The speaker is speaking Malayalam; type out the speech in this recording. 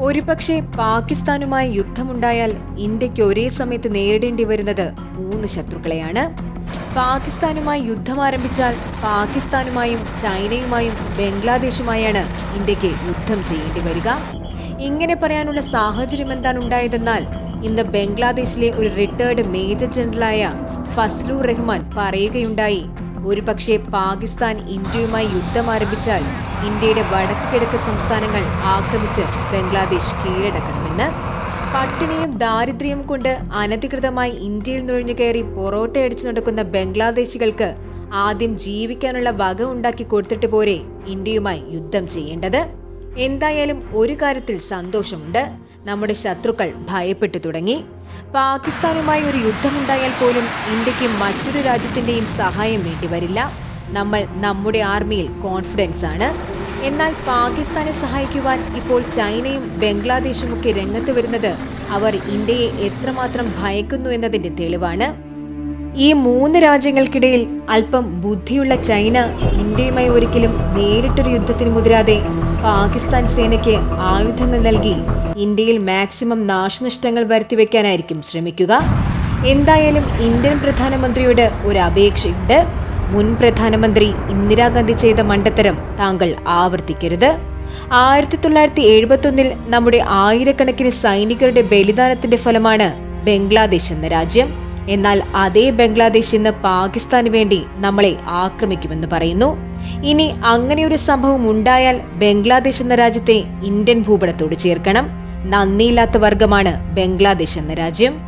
ഒരുപക്ഷെ പാകിസ്ഥാനുമായി യുദ്ധമുണ്ടായാൽ ഇന്ത്യയ്ക്ക് ഒരേ സമയത്ത് നേരിടേണ്ടി വരുന്നത് മൂന്ന് ശത്രുക്കളെയാണ്. പാകിസ്ഥാനുമായി യുദ്ധം ആരംഭിച്ചാൽ പാകിസ്ഥാനുമായും ചൈനയുമായും ബംഗ്ലാദേശുമായാണ് ഇന്ത്യയ്ക്ക് യുദ്ധം ചെയ്യേണ്ടി വരിക. ഇങ്ങനെ പറയാനുള്ള സാഹചര്യം എന്താണ് ഉണ്ടായതെന്നാൽ ഇന്ന് ബംഗ്ലാദേശിലെ ഒരു റിട്ടയർഡ് മേജർ ജനറലായ ഫസ്ലു റഹ്മാൻ പറയുകയുണ്ടായി. ഒരുപക്ഷെ പാകിസ്ഥാൻ ഇന്ത്യയുമായി യുദ്ധം ആരംഭിച്ചാൽ ഇന്ത്യയുടെ വടക്ക് കിഴക്ക് സംസ്ഥാനങ്ങൾ ആക്രമിച്ച് ബംഗ്ലാദേശ് കീഴടക്കണമെന്ന്. പട്ടിണിയും ദാരിദ്ര്യവും കൊണ്ട് അനധികൃതമായി ഇന്ത്യയിൽ നുഴഞ്ഞു കയറി പൊറോട്ടയടിച്ചു നടക്കുന്ന ബംഗ്ലാദേശികൾക്ക് ആദ്യം ജീവിക്കാനുള്ള വക ഉണ്ടാക്കി കൊടുത്തിട്ട് പോരെ ഇന്ത്യയുമായി യുദ്ധം ചെയ്യേണ്ടത്. എന്തായാലും ഒരു കാര്യത്തിൽ സന്തോഷമുണ്ട്. നമ്മുടെ ശത്രുക്കൾ ഭയപ്പെട്ടു തുടങ്ങി. പാകിസ്ഥാനുമായി ഒരു യുദ്ധമുണ്ടായാൽ പോലും ഇന്ത്യയ്ക്ക് മറ്റൊരു രാജ്യത്തിന്റെയും സഹായം വേണ്ടിവരില്ല. നമ്മൾ നമ്മുടെ ആർമിയിൽ കോൺഫിഡൻസ് ആണ്. എന്നാൽ പാകിസ്ഥാനെ സഹായിക്കുവാൻ ഇപ്പോൾ ചൈനയും ബംഗ്ലാദേശും ഒക്കെ രംഗത്ത് വരുന്നത് അവർ ഇന്ത്യയെ എത്രമാത്രം ഭയക്കുന്നു എന്നതിന്റെ തെളിവാണ്. ഈ മൂന്ന് രാജ്യങ്ങൾക്കിടയിൽ അല്പം ബുദ്ധിയുള്ള ചൈന ഇന്ത്യയുമായി ഒരിക്കലും നേരിട്ടൊരു യുദ്ധത്തിന് മുതിരാതെ പാകിസ്ഥാൻ സേനയ്ക്ക് ആയുധങ്ങൾ നൽകി ഇന്ത്യയിൽ മാക്സിമം നാശനഷ്ടങ്ങൾ വരുത്തിവെക്കാനായിരിക്കും ശ്രമിക്കുക. എന്തായാലും ഇന്ത്യൻ പ്രധാനമന്ത്രിയോട് ഒരു അപേക്ഷയുണ്ട്. മുൻ പ്രധാനമന്ത്രി ഇന്ദിരാഗാന്ധി ചെയ്ത മണ്ടത്തരം താങ്കൾ ആവർത്തിക്കരുത്. ആയിരത്തി തൊള്ളായിരത്തി എഴുപത്തൊന്നിൽ നമ്മുടെ ആയിരക്കണക്കിന് സൈനികരുടെ ബലിദാനത്തിന്റെ ഫലമാണ് ബംഗ്ലാദേശ് എന്ന രാജ്യം. എന്നാൽ അതേ ബംഗ്ലാദേശ് ഇന്ന് പാകിസ്ഥാന് വേണ്ടി നമ്മളെ ആക്രമിക്കുമെന്ന് പറയുന്നു. ഇനി അങ്ങനെയൊരു സംഭവം ഉണ്ടായാൽ ബംഗ്ലാദേശ് എന്ന രാജ്യത്തെ ഇന്ത്യൻ ഭൂപടത്തോട് ചേർക്കണം. നന്ദിയില്ലാത്ത വർഗമാണ് ബംഗ്ലാദേശ് എന്ന രാജ്യം.